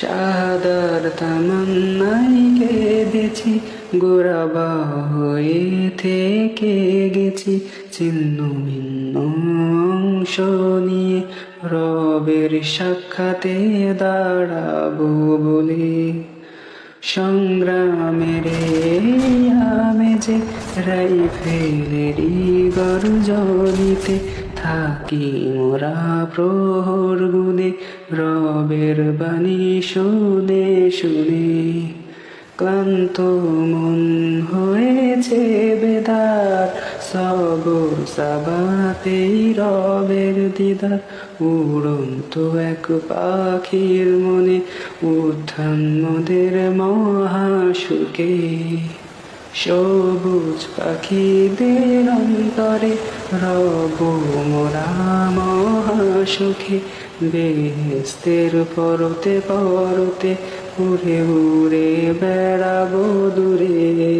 সাদার তামান্নাই কেঁদেছি গোরাবা হয়ে থেকে গেছি ছিন্ন ভিন্ন অংশ নিয়ে রবের সাক্ষাতে দাঁড়াবো বলে সংগ্রামের আমি যে রাইফেলেরই গর্জনিতে থাকি মোরা প্রহর গুনে রবের বাণী শুনে শুনে। ক্লান্ত মন হয়েছে বেদার, সবর সাবাতেই রবের দিদার। উড়ন্ত এক পাখির মনে উত্থান মোদের মহাসুখে সবুজ পাখিদের অন্তরে রব মোরা মহাসুখে বেহেস্তের পরতে পরতে উড়ে উড়ে বেড়াবো দূরে।